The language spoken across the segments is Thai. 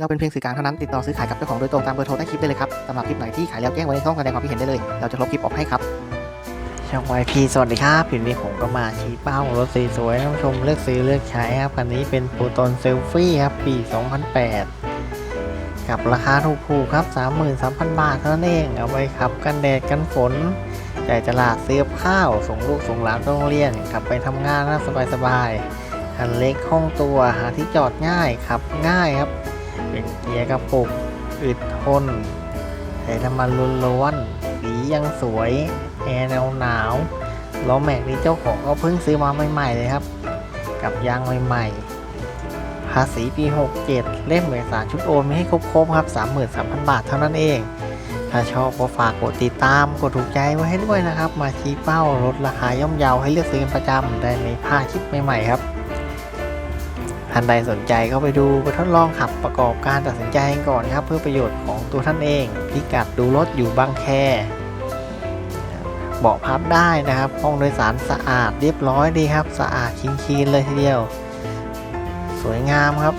เราเป็นเพียงสื่อกลางเท่านั้นติดต่อซื้อขายกับเจ้าของโดยตรงตามเบอร์โทรใต้คลิปได้เลยครับสำหรับคลิปไหนที่ขายแล้วแจ้งไว้ในช่องแสดงความคิดเห็นได้เลย เราจะลบคลิปออกให้ครับช่อง YP สวัสดีครับคลิปนี้ผมก็มาชี้เป้ารถสีสวยๆท่านผู้ชมเลือกซื้อเลือกใช้ครับคันนี้เป็นโปรตอนเซลฟี่ครับปี 2008 กับราคาถูกๆครับ 33,000 บาทเท่านั้นเองเอาไว้ขับกันแดดกันฝนจ่ายตลาดซื้อข้าว ส่งลูกส่งหลานไปโรงเรียนขับไปทำงานน่าสบายๆคันเล็กห้องตัวหาที่จอดง่ายขับง่ายครับ เป็นเกียร์กระปุกอึดทนใช้น้ำมันล้วนๆสียังสวยแอร์แนวหนาวล้อแม็กนี่เจ้าของก็เพิ่งซื้อมาใหม่ๆเลยครับ กับยางใหม่ๆภาษีปี 67 เล่มเอกสารชุดโอนม่ให้ครบๆครับ 33,000 บาทเท่านั้นเอง ถ้าชอบก็ฝากกดติดตามกดถูกใจไว้ให้ด้วยนะครับ มาชี้เป้าลดราคาย่อมเยาให้เลือกซื้อกันประจำได้ในภาคคลิปใหม่ๆครับ ท่านใดสนใจก็ไปดูไปทดลองขับประกอบการตัดสินใจกันก่อนครับ เพื่อประโยชน์ของตัวท่านเอง พิกัดดูรถอยู่บางแคเบาะพับได้นะครับ ห้องโดยสารสะอาดเรียบร้อยดีครับ สะอาดคีนๆเลยทีเดียว สวยงามครับ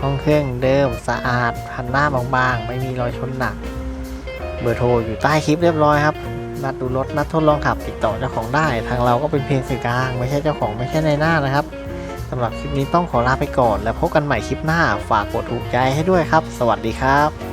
ห้องเครื่องเดิมสะอาดพันหน้าบางๆ ไม่มีรอยชนหนัก เบอร์โทรอยู่ใต้คลิปเรียบร้อยครับนัดดูรถนัดทดลองขับติดต่อเจ้าของได้ ทางเราก็เป็นเพียงสื่อกลาง ไม่ใช่เจ้าของไม่ใช่ในหน้านะครับ สำหรับคลิปนี้ต้องขอลาไปก่อน แล้วพบกันใหม่คลิปหน้า ฝากกดถูกใจให้ด้วยครับ สวัสดีครับ